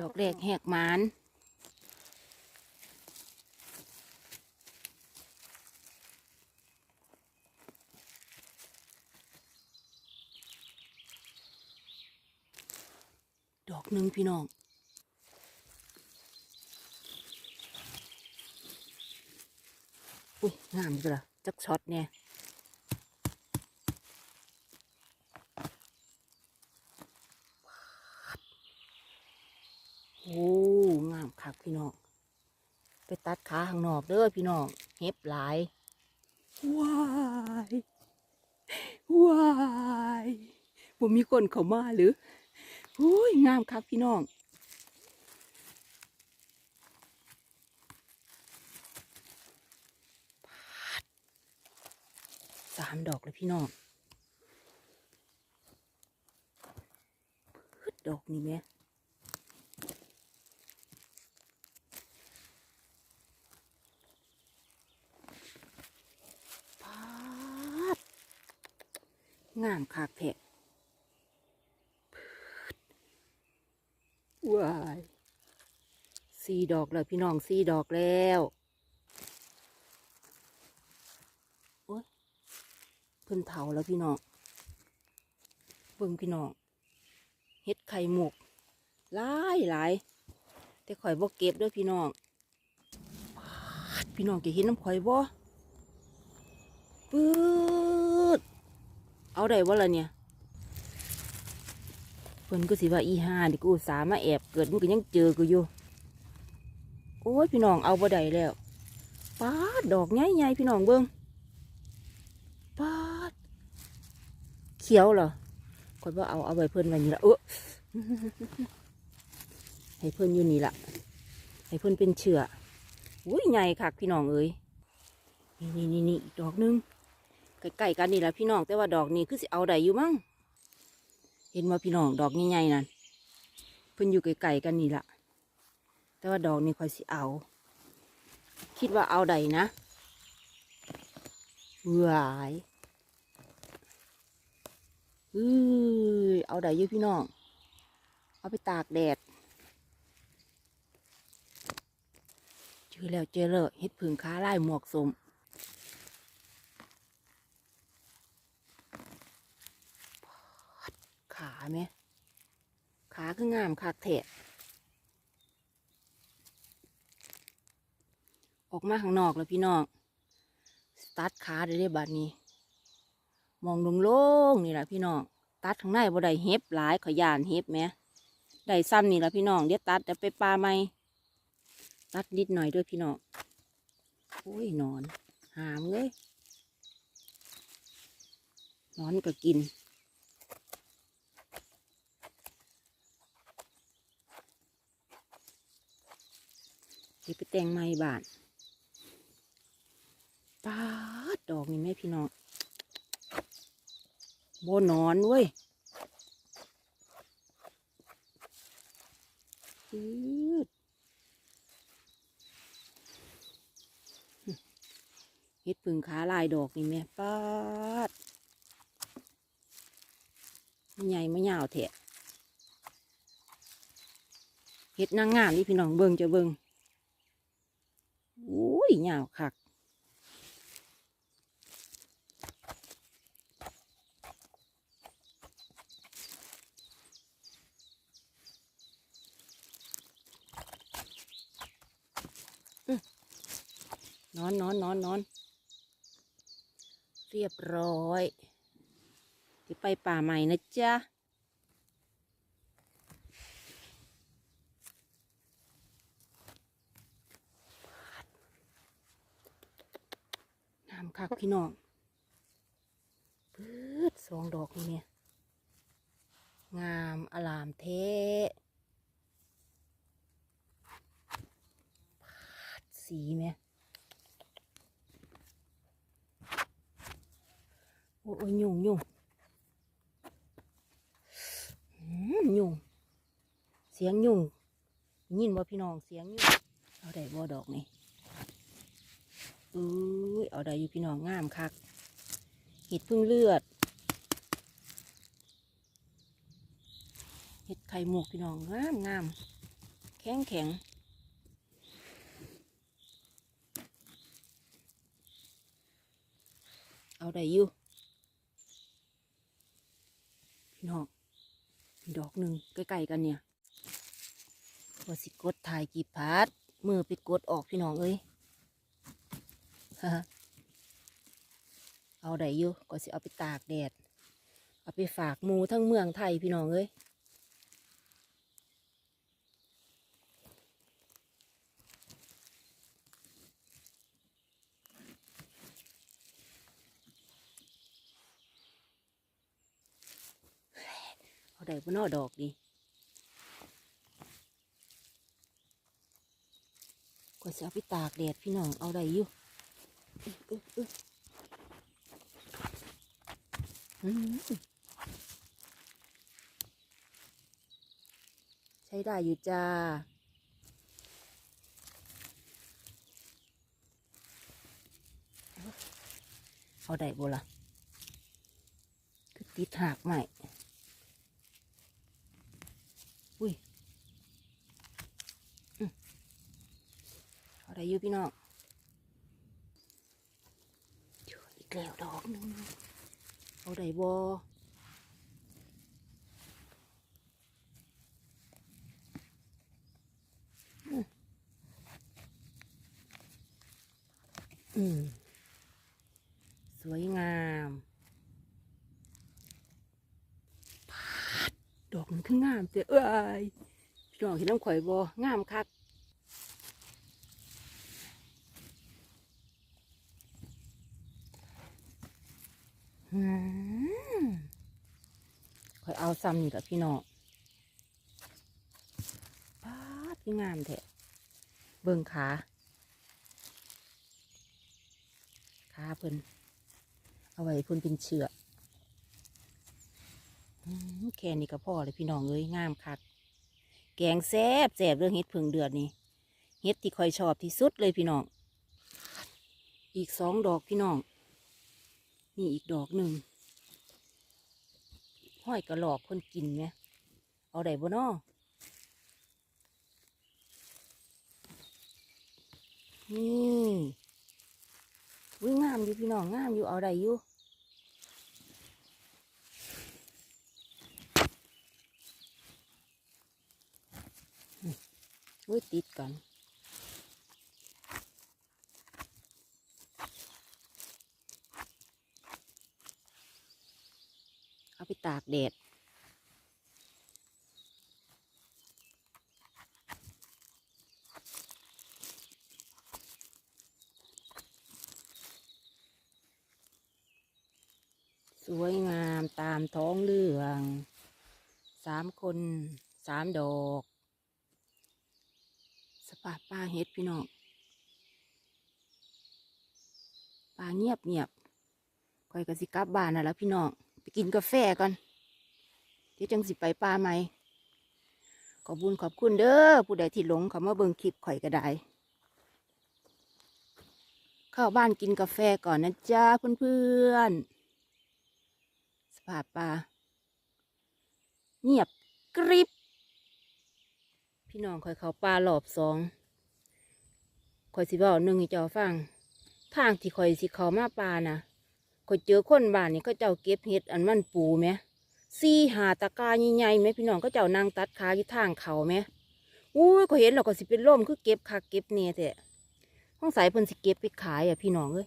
ดอกแรกแหกหมานดอกหนึ่งพี่น้องอุ้ยงามจังเละจักช็อตเนี่ย โอ้งามคักพี่น้อง ไปตัดขาข้างนอกเด้อพี่น้อง เห็บหลาย ว้าย ว้ายบ่มีคนเข้ามาหรือโอ้ยงามคักพี่น้องสามดอกเลยพี่น้องพืดดอกนี่แม่ งามคักแทะว้ายสี่ดอกแล้วพี่น้องสี่ดอกแล้วเพิ่นเถาแล้วพี่น้องเบิ่งพี่น้องเฮ็ดไข่หมกหลายหลายแต่ข่อยบ่เก็บด้วยพี่น้องพี่น้องจะเห็นน้ำข่อยบ่ปื๊ด เอาได้บ่ล่ะเนี่ยเพิ่นก็สิว่าอีห่านี่กูสาห์มาแอบเกิดมันก็ยังเจอกูอยู่ โอ้ยพี่น้องเอาบ่ได้แล้วป้าดดอกใหญ่ๆพี่น้องเบิ่งปาดเขียวเหรอคอยว่าเอาเอาไว้เพิ่นไว้นี่ละเออให้เพิ่นอยู่นี่ละให้เพิ่นเป็นเชื้ออุ้ยใหญ่คักพี่น้องเอ้ยนี่นี่นี่อีกดอกหนึง ใกล้ๆกันนี่แหละพี่น้องแต่ว่าดอกนี้คือสิเอาได้อยู่มั้งเห็นว่าพี่น้องดอกใหญ่ๆนั่นเพิ่นอยู่ไกลๆกันนี่ละแต่ว่าดอกนี้คอยสิเอา คิดว่าเอาได้นะหวายเอ้ยเอาได้อยู่พี่น้อง เอาไปตากแดดเจอแล้วเจอแล้วเฮ็ดผึ่งค้าไล่หมวกสม ขา ไหมขาคืองามคักแทะออกมาข้างนอกแล้วพี่น้องตัดขาได้ได้บัดนี้ มองลงโล่งนี่แหละพี่น้องตัดข้างในบ่ได้เฮ็บหลายขอยานเฮ็บแหมได้ซ้ำนี่แหละพี่น้องเดี๋ยวตัดเดี๋ยวไปปลาไหมตัดนิดหน่อยด้วยพี่น้องโอ้ยนอน หามเลยนอนก็กิน เดี๋ยวไปแต่งไม้บานปาดดอกนี่แม่พี่น้องโบนอนเว้ยอืดเฮ็ดผึ่งขาลายดอกนี่แม่ปาดมันใหญ่ไม่ยาวแทะเฮ็ดนางงามนี่พี่น้องเบิ่งจะเบิ่ง อุ้ยยาวคักนอนนอนนอนนอน เรียบร้อยที่ไปป่าใหม่นะจ๊ะ คักพี่น้องพืดสองดอกนี่เนี่ยงามอลามเทะพาดสีไหมโอ้ยยุ่งยุ่งอืมยุ่งเสียงยุ่งยินว่าพี่น้องเสียงยุงเอาได้บ่ดอกนี่อุ้ย เอาได้อยู่พี่น้องงามคักเห็ดพึ่งเลือดเห็ดไข่หมกพี่น้องงามงามแข็งแข็งเอาได้อยู่พี่น้องมีดอกหนึ่งใกล้ๆกันเนี่ยว่าสิกดถ่ายกีพัดมือไปกดออกพี่น้องเอ้ย ฮะ เอาได้อยู่ก็สิเอาไปตากแดด เอาไปฝากหมูทั้งเมืองไทยพี่น้องเอ้ยเอาได้บนนอดอกดีก็จะเอาไปตากแดดพี่น้องเอาได้อยู่อึ๊บอึ๊บอึ๊บอืม ใช้ได้อยู่จ้า เอาได้บ่ล่ะคือติดหักใหม่ อุ้ยอืมเอาได้อยู่พี่น้องเจออีกแล้วดอกนึง เอาได้บ่อืมอืมสวยงามดอกมันคืองามเจ้เอ้ยพี่น้องเห็นน้ำข่อยบ่งามคักอืมข่อย เอาซ้ำนี่กับพี่น้องป้าดคืองามแท้เบิ่งขาขาเพิ่นเอาไว้เพิ่นเป็นเชือกอืมแค่นี้ก็พอเลยพี่น้องเอ้ยงามคักแกงแซ่บแซ่บเรื่องเห็ดผึ่งเดือดนี่เห็ดที่คอยชอบที่สุดเลยพี่น้อง อีกสองดอกพี่น้อง นี่อีกดอกหนึ่ง ห้อยกระหลอกคนกินไหมเอาได้บ่นอนี่วิงามอยู่พี่น้องงามอยู่เอาได้อยู่อุ้ยติดกันเอา ไปตากแดดสวยงามตามท้องเรื่อง สามคนสามดอก สปาดปลาเฮ็ดพี่น้องปลาเงียบเงียบคอยกสิกลับบ้านน่ะแล้วพี่น้อง กินกาแฟก่อนเดี๋ยวจังสิไปปลาไหมขอบุญขอบคุณเด้อผู้ใดที่หลงเขามาเบิ่งคลิปข่อยก็ได้เข้าบ้านกินกาแฟก่อนนะจ๊ะเพื่อนๆสภาพปลาเงียบกริบพี่น้องคอยเขาปลาหลอบสองคอยสิบอกหนึ่งให้เจ้าฟังทางที่คอยสิเขามาปลานะ คอยเจอคนบ้านนี่เขาเจ้าเก็บเห็ดอันมันปูไหมซี่หาตะกร้าใหญ่ๆไหมพี่น้องก็เจ้านางตัดขาอยู่ทางเขาไหมอุ้ยก็เห็นเราก็สิเป็นล่มคือเก็บคักเก็บเนี่ยแต่ห้องสายเพิ่นสิเก็บไปขายอะพี่น้องเอ้ย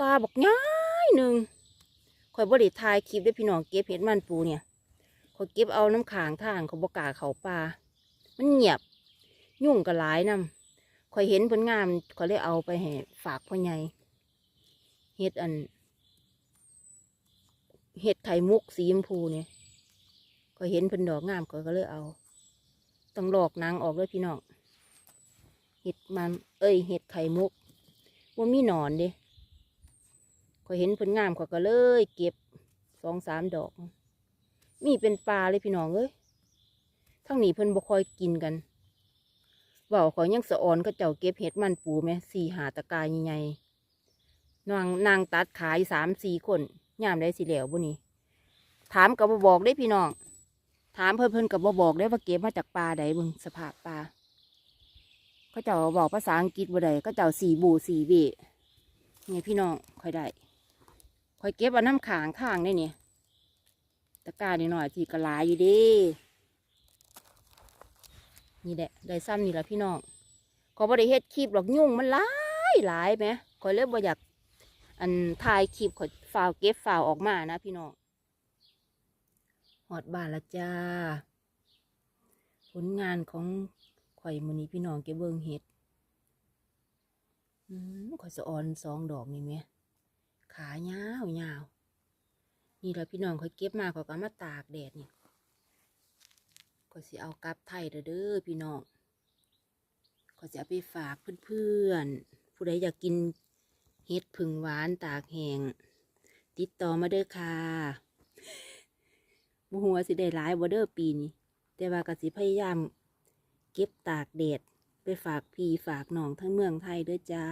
ตาบอกง่ายหนึ่งคอยบริทายคลิปด้วยพี่น้องเก็บเห็ดมันปูเนี่ยคอยเก็บเอาน้ำขางทางเขาบกาเขาปลามันเงียบ ยุ่งกับหลายนำข่อยเห็นผลงานข่อยเลยเอาไปให้ฝากพ่อใหญ่ เฮ็ดอันเฮ็ดไข่มุกสีชมพูเนี่ยข่อยเห็นเพิ่นดอกงามก็เลยเอา ต้องหลอกนางออกเลยพี่น้อง เห็ดมัน เอ้ย เห็ดไข่มุกว่ามีหนอนเด้ข่อยเห็นเพิ่นงามก็เลย เก็บสองสามดอก มีเป็นปลาเลยพี่น้องเอ้ยทั้งนี้เพิ่นบ่คอยกินกันเว่าขอยยังสะออนก็เจ้าเก็บเห็ดมันปูไหมสี่หาตะกายใหญ่ๆ นางนางตัดขายสามสี่คนยามได้สิแล้วบุนี่ถามกับบอกได้พี่น้อง ถามเพิ่นเพิ่นกับบ่บอกได้ว่าเก็บมาจากปลาใดบึงสภาพปลาเขาเจ้าบอกภาษาอังกฤษบ่ได้เขาเจ้าสีบูสีเบเนี่ยพี่น้องค่อยได้ค่อยเก็บเอาน้ำขางข้างได้เนี่ยตะกร้านี่หน่อยที่กระลาอยู่ดีนี่แหละได้ซ้ำนี่แหละพี่น้องขาบ่ได้เฮ็ดคลิปหรอกยุ่งมันหลายหลายไหมคอยเลยบ่อยาก อันถ่ายคลิปข่อยฟาวเก็บฟาวออกมานะพี่น้องหอดบ้านละจ้า ผลงานของข่อยมือนี้พี่น้องเก็บเบิงเห็ดข่อยสะออนสองดอกนี่ไหมขายาวยาวนี่แหละพี่น้องข่อยเก็บมาข่อยก็มาตากแดดนี่ข่อยสิเอากลับไทยเด้อพี่น้องข่อยจะไปฝากเพื่อนๆผู้ใดอยากกิน เฮ็ดพึ่งหวานตากแหงติดต่อมาเด้อค่ะบ่ฮู้ว่าสิได้หลายบ่เด้อปีนี้แต่ว่าก็สิพยายามเก็บตากแดดไปฝากพี่ฝากน้องทั้งเมืองไทยเด้อจ้า